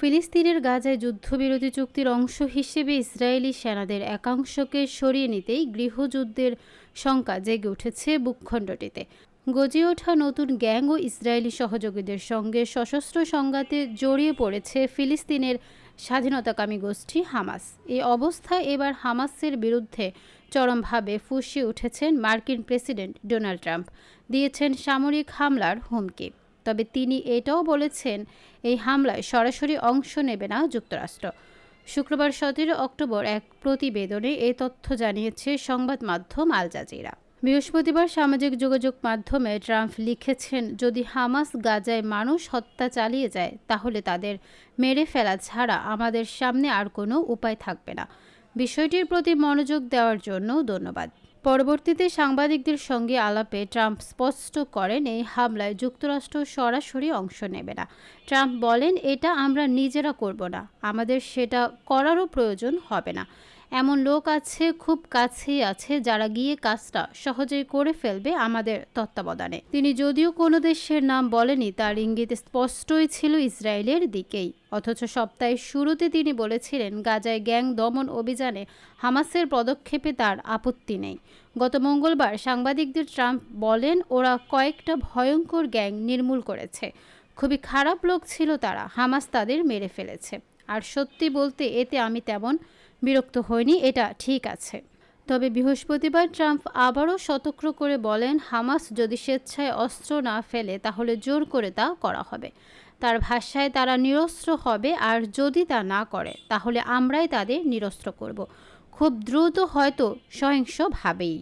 ফিলিস্তিনের গাজায় যুদ্ধবিরতি চুক্তির অংশ হিসেবে ইসরায়েলি সেনাদের একাংশকে সরিয়ে নিতেই গৃহযুদ্ধের শঙ্কা জেগে উঠেছে ভূখণ্ডটিতে। গজিয়ে ওঠা নতুন গ্যাং ও ইসরায়েলি সহযোগীদের সঙ্গে সশস্ত্র সংঘাতে জড়িয়ে পড়েছে ফিলিস্তিনের স্বাধীনতাকামী গোষ্ঠী হামাস। এই অবস্থায় এবার হামাসের বিরুদ্ধে চরমভাবে ফুঁসিয়ে উঠেছেন মার্কিন প্রেসিডেন্ট ডোনাল্ড ট্রাম্প। দিয়েছেন সামরিক হামলার হুমকি। তবে তিনি এটাও বলেছেন, এই হামলায় সরাসরি অংশ নেবে না যুক্তরাষ্ট্র। শুক্রবার সতেরো অক্টোবর এক প্রতিবেদনে এই তথ্য জানিয়েছে সংবাদ মাধ্যম আল জাজিরা। বৃহস্পতিবার সামাজিক যোগাযোগ মাধ্যমে ট্রাম্প লিখেছেন, যদি হামাস গাজায় মানুষ হত্যা চালিয়ে যায়, তাহলে তাদের মেরে ফেলা ছাড়া আমাদের সামনে আর কোনো উপায় থাকবে না। বিষয়টির প্রতি মনোযোগ দেওয়ার জন্য ধন্যবাদ। পরবর্তীতে সাংবাদিকদের সঙ্গে আলাপে ট্রাম্প স্পষ্ট করেন এই হামলায় যুক্তরাষ্ট্র সরাসরি অংশ নেবে না। ট্রাম্প বলেন, এটা আমরা নিজেরা করব না। আমাদের সেটা করারও প্রয়োজন হবে না। এমন লোক আছে, খুব কাছেই আছে, যারা গিয়ে কাজটা সহজেই করে ফেলবে আমাদের তত্ত্বাবধানে। তিনি যদিও কোনো দেশের নাম বলেনি, তার ইঙ্গিত স্পষ্টই ছিল ইসরায়েলের দিকেই। অথচ সপ্তাহের শুরুতে তিনি বলেছিলেন, গাজায় গ্যাং দমন অভিযানে হামাসের পদক্ষেপে তার আপত্তি নেই। গত মঙ্গলবার সাংবাদিকদের ট্রাম্প বলেন, ওরা কয়েকটা ভয়ঙ্কর গ্যাং নির্মূল করেছে। খুবই খারাপ লোক ছিল তারা, হামাস তাদের মেরে ফেলেছে। আর সত্যি বলতে এতে আমি তেমন বিরক্ত হইনি, এটা ঠিক আছে। তবে বৃহস্পতিবার ট্রাম্প আবারও সতর্ক করে বলেন, হামাস যদি স্বেচ্ছায় অস্ত্র না ফেলে, তাহলে জোর করে তা করা হবে। তার ভাষায় তারা নিরস্ত্র হবে, আর যদি তা না করে, তাহলে আমরাই তাদের নিরস্ত্র করব। খুব দ্রুত হয়তো সহিংসভাবেই